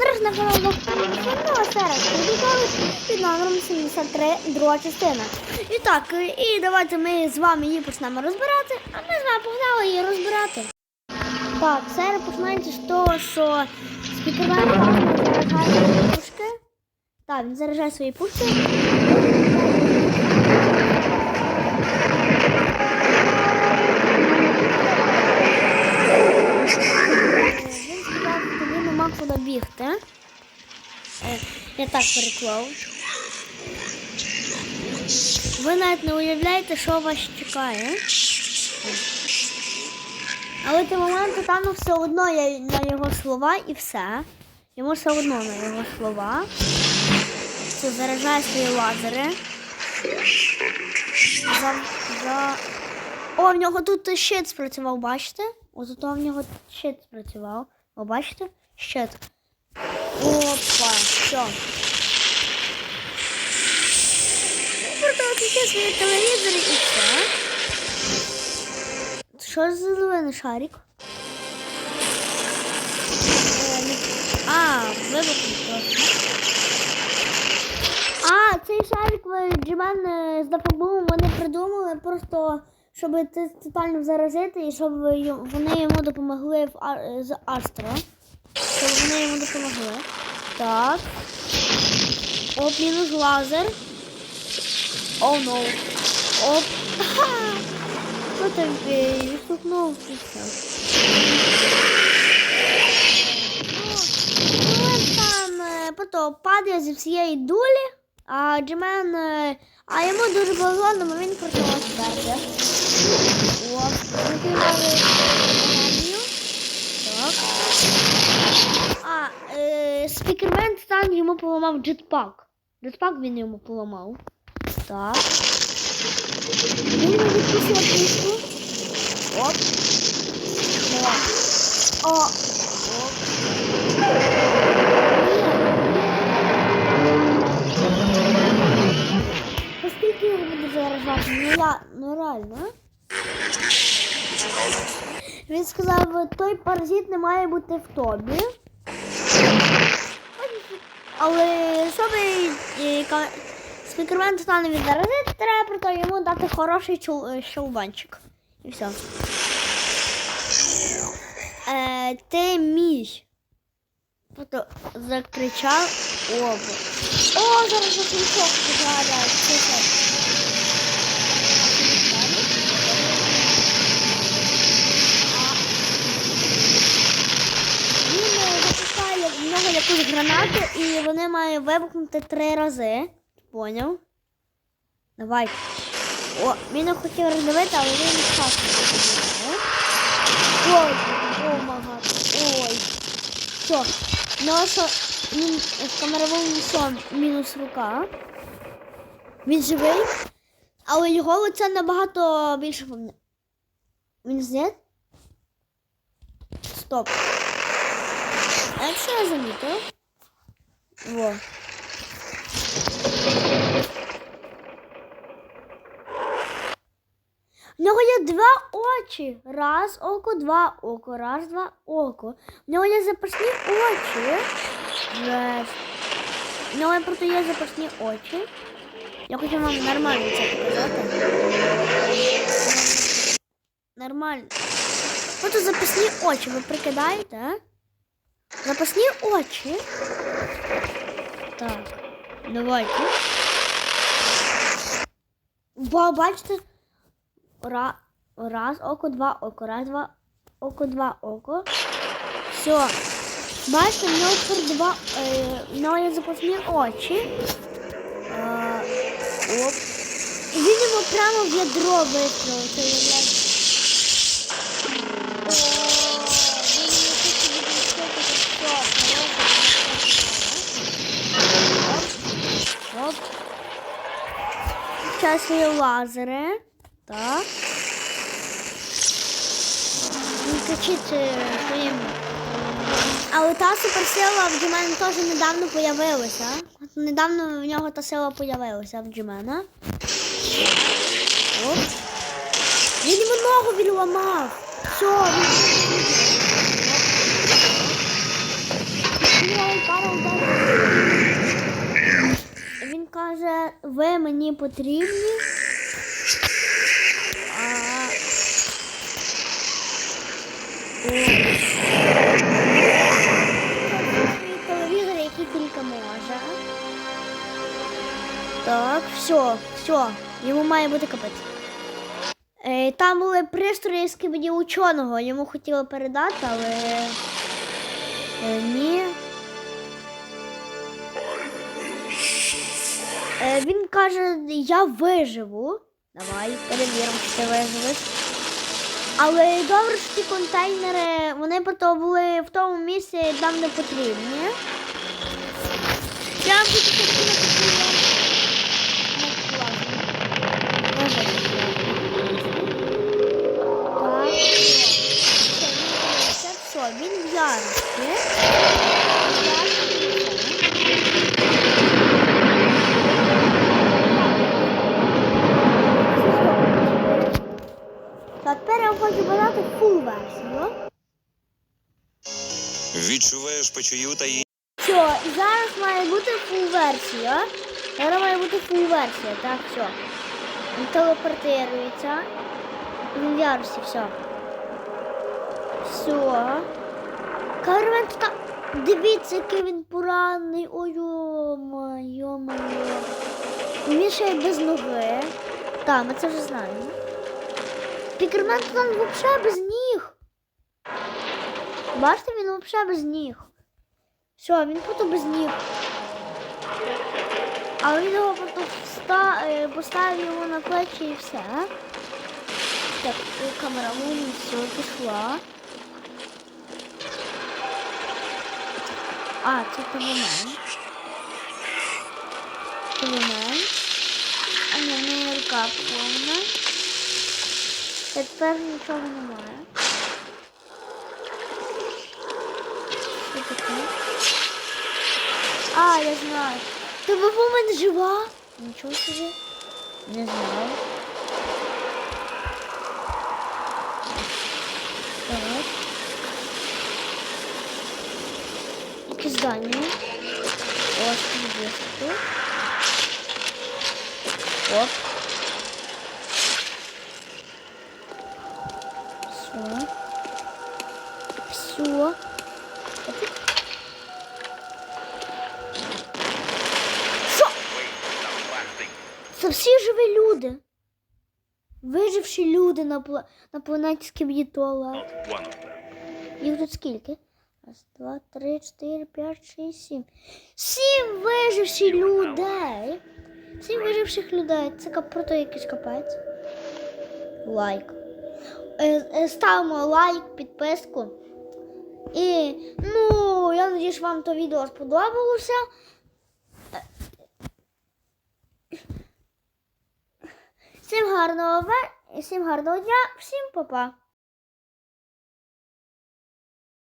Зараз на канал Лохтарного серед під номером 73, друга частина. І так, і давайте ми з вами її почнемо розбирати, а ми з вами погнали її розбирати. Так, серія починається з того, що спікермен заряджає свої пушки. Так, він заряджає свої пушки. Куди бігти. Е, Я так переклав. Ви навіть не уявляєте, що вас чекає. Але ти момент Тану все одно я на його слова і все. Йому все одно на його слова. Все, заряджає свої лазери. За, за... О, в нього тут щит спрацював, бачите? Ось тут в нього щит спрацював. О, бачите? Щит. Опа, все. Просто отключив свої телевізори і все. Що за зелений шарик? Е, А, вибухнув. А, цей шарик Джимен з допомогою вони придумали просто, щоб це тотально заразити і щоб вони йому допомогли в з Астро. Щоб вони йому допомогли. Так. Оп, мінус лазер. О, oh, no. Оп. Хто там все. Ну, там е, потім падає зі всієї дулі, а Джемен, е, а йому дуже повезло, але він просто сперти. О, такий новий енергію. А, е, спікермен стан йому поламав джетпак. Джетпак він йому поламав. Так. Він відпустив пушку. О. Оскільки його буде заражати? Ну, я, ну реально. Він сказав, той паразит не має бути в тобі. Але щоб е, спікермен стане від заразити, треба просто йому дати хороший чул- е. І все. Е, ти мій. Просто закричав оба. О, зараз я смішок згадаю. Він е, запускає в нього якусь і вони мають вибухнути три рази. Поняв? Давай. О, він не хотів роздивити, але він не роздивив. Ой, о. Ой. Все. Він в камеровому сон мінус рука. Він живий, але його лице набагато більше помне. Він зняв? Стоп. А якщо я замітив? Во. В нього є два очі. Раз око, два око, раз, два око. В нього є запасні очі. Жесть. В нього просто є запасні очі. Я хочу вам нормально це показати. Нормально. Просто запасні очі, ви прикидаєте, а? Запасні очі. Так. Давайте. Ба, бачите? Ра, раз око, два око, раз, два око, два око. Все. Бачите, в нього тепер два. Е, нього є запасні очі. Е, оп. І прямо в ядро вистрілив. Є лазери. Так. Він кричить е, своїм. Та суперсила в Джимена теж недавно появилася. От недавно в нього та сила появилася в Джимена. Оп. Він йому ногу відламав. Все, він. Пару ударів. Він ви мені потрібні. А... Телевізор, який тільки може. Так, все, все, йому має бути капець. Е, там були пристрої з кибені ученого, йому хотіли передати, але е, ні. Е, він каже, я виживу. Давай, перевіримо, чи ти виживеш. Але добре, що ті контейнери, вони просто були в тому місці, там не потрібні. Я буду такі Так, Відчуваєш печію та її. Все, і зараз має бути фул версія. Зараз має бути фул версія. Так, все. Він телепортирується. Він ярусі, все. Все. Кармен та... Дивіться, який він поранений. Ой, йома, йома. Він ще й без ноги. Так, ми це вже знаємо. Пікермен там взагалі без ніг. Бачите, він взагалі без ніг. Все, він просто без ніг. А він його просто вста... е, поставив його на плечі і все. Так, камера вон, все, пішла. А, це телемен. Телемен. А ні, в неї рука повна. Тепер нічого немає. Що таке? А, я знаю. Ти вумен жива? Нічого собі. Не знаю. Так. Якісь здання. Ось тут тут. Оп. Все. Все. Що? Це всі живі люди. Виживші люди на, пла... на планеті Скіб'єтола. Їх тут скільки? Раз, два, три, чотири, п'ять, шість, сім. Сім виживші людей. Сім виживших людей. Це кап- просто якийсь капець. Лайк. Е, е, Ставимо лайк, підписку. І, ну, я надіюсь, вам то відео сподобалося. Всім гарного всім гарного дня, всім па-па.